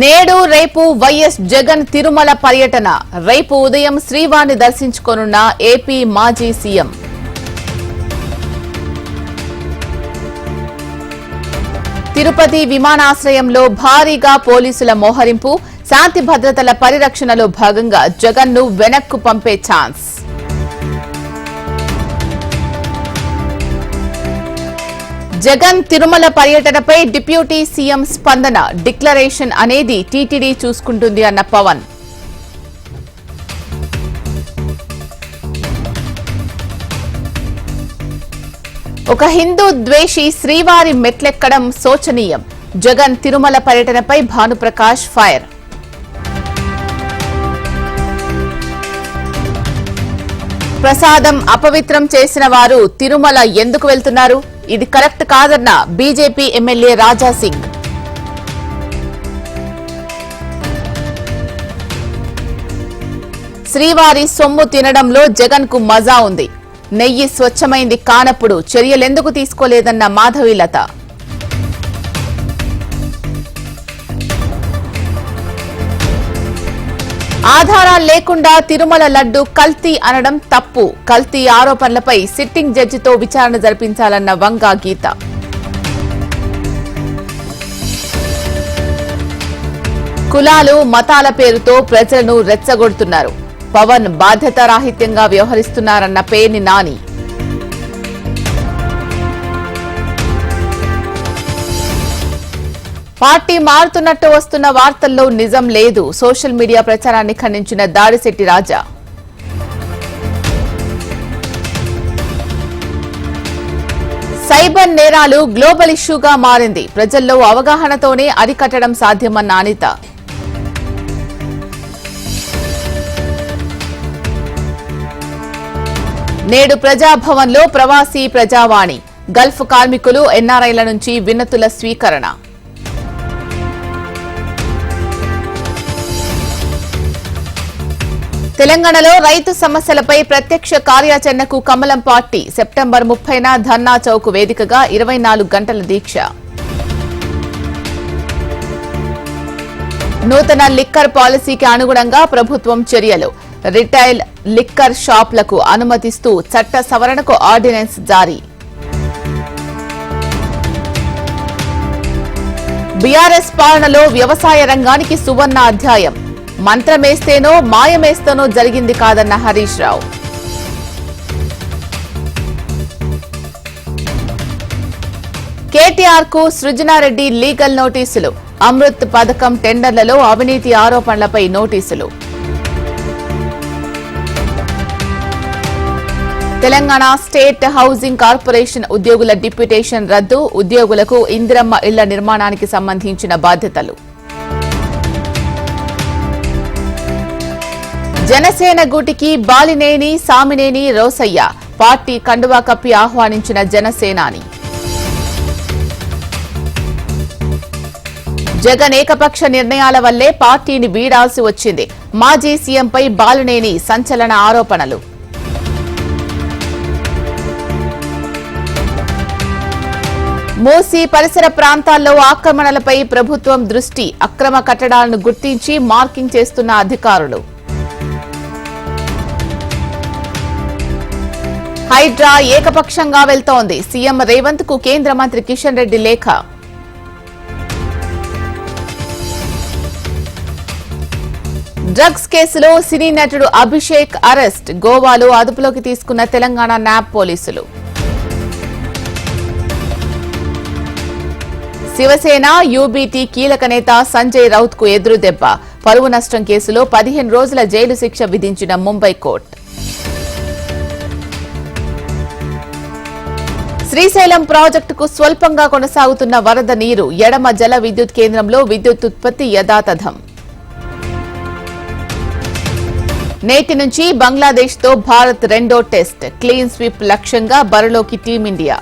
నేడు రేపు వైఎస్ జగన్ తిరుమల పర్యటన. రేపు ఉదయం శ్రీవారిని దర్శించుకోనున్న ఏపీ మాజీ సీఎం. తిరుపతి విమానాశ్రయంలో భారీగా పోలీసుల మోహరింపు శాంతి భద్రతల పరిరక్షణలో భాగంగా జగన్ను వెనక్కు పంపే ఛాన్స్. జగన్ తిరుమల పర్యటనపై డిప్యూటీ సీఎం స్పందన డిక్లరేషన్ అనేది టీటీడీ చూసుకుంటుంది అన్న పవన్. ఒక హిందూ ద్వేషి శ్రీవారి మెట్లెక్కడం శోచనీయం. జగన్ తిరుమల పర్యటనపై భానుప్రకాష్ ఫైర్. ప్రసాదం అపవిత్రం చేసిన వారు తిరుమల ఎందుకు వెళ్తున్నారు? ఇది కరెక్ట్ కాదన్న బీజేపీ ఎమ్మెల్యే రాజా సింగ్. శ్రీవారి సొమ్ము తినడంలో జగన్కు మజా ఉంది. నెయ్యి స్వచ్ఛమైంది కానప్పుడు చర్యలెందుకు తీసుకోలేదన్న మాధవీలత. ఆధారాలు లేకుండా తిరుమల లడ్డు కల్తీ అనడం తప్పు. కల్తీ ఆరోపణలపై సిట్టింగ్ జడ్జితో విచారణ జరిపించాలన్న వంగా గీత. కులాలు మతాల పేరుతో ప్రజలను రెచ్చగొడుతున్నారు. పవన్ బాధ్యతారాహిత్యంగా వ్యవహరిస్తున్నారన్న పేర్ని నాని. పార్టీ మారుతున్నట్టు వస్తున్న వార్తల్లో నిజం లేదు. సోషల్ మీడియా ప్రచారాన్ని ఖండించిన దాడిశెట్టి రాజా. సైబర్ నేరాలు గ్లోబల్ ఇష్యూగా మారింది. ప్రజల్లో అవగాహనతోనే అరికట్టడం సాధ్యమన్న అనిత. నేడు ప్రజాభవన్లో ప్రవాసీ ప్రజావాణి. గల్ఫ్ కార్మికులు ఎన్ఆర్ఐల నుంచి వినతుల స్వీకరణ. తెలంగాణలో రైతు సమస్యలపై ప్రత్యక్ష కార్యాచరణకు కమలం పార్టీ సెప్టెంబర్ ముప్పైన ధర్నా చౌక్ వేదికగా ఇరవై నాలుగు గంటల దీక్ష. నూతన లిక్కర్ పాలసీకి అనుగుణంగా ప్రభుత్వం చర్యలు. రిటైల్ లిక్కర్ షాప్లకు అనుమతిస్తూ చట్ట సవరణకు ఆర్డినెన్స్ జారీ. బీఆర్ఎస్ పాలనలో వ్యవసాయ రంగానికి సువర్ణ అధ్యాయం. మంత్రమేస్తేనో మాయమేస్తేనో జరిగింది కాదన్న హరీష్ రావు. కేటీఆర్కు సృజనారెడ్డి లీగల్ నోటీసులు అమృత్ పథకం టెండర్లలో అవినీతి ఆరోపణలపై నోటీసులు. తెలంగాణ స్టేట్ హౌసింగ్ కార్పొరేషన్ ఉద్యోగుల డిప్యుటేషన్ రద్దు ఉద్యోగులకు ఇందిరమ్మ ఇళ్ళ నిర్మాణానికి సంబంధించిన బాధ్యతలు. జనసేన గూటికి బాలినేని సామినేని రోసయ్య. పార్టీ కండువా కప్పి ఆహ్వానించిన జనసేనాని. జగన్ ఏకపక్ష నిర్ణయాల వల్లే పార్టీని వీడాల్సి వచ్చింది. మాజీ సీఎంపై బాలినేని సంచలన ఆరోపణలు. మూసీ పరిసర ప్రాంతాల్లో ఆక్రమణలపై ప్రభుత్వం దృష్టి అక్రమ కట్టడాలను గుర్తించి మార్కింగ్ చేస్తున్న అధికారులు. హైడ్రా ఏకపక్షంగా వెళ్తోంది. సీఎం రేవంత్కు కేంద్ర మంత్రి కిషన్ రెడ్డి లేఖ. డ్రగ్స్ కేసులో సినీ నటుడు అభిషేక్ అరెస్ట్. గోవాలో అదుపులోకి తీసుకున్న తెలంగాణ న్యాబ్ పోలీసులు. శివసేన యూబీటీ కీలక నేత సంజయ్ రౌత్కు ఎదురుదెబ్బ. పరువు నష్టం కేసులో పదిహేను రోజుల జైలు శిక్ష విధించిన ముంబై కోర్టు. శ్రీశైలం ప్రాజెక్టుకు స్వల్పంగా కొనసాగుతున్న వరద నీరు ఎడమ జల విద్యుత్ కేంద్రంలో విద్యుత్ ఉత్పత్తి యథాతథం. నేటి నుంచి బంగ్లాదేశ్తో భారత్ రెండో టెస్ట్ క్లీన్ స్వీప్ లక్ష్యంగా బరిలోకి టీమిండియా.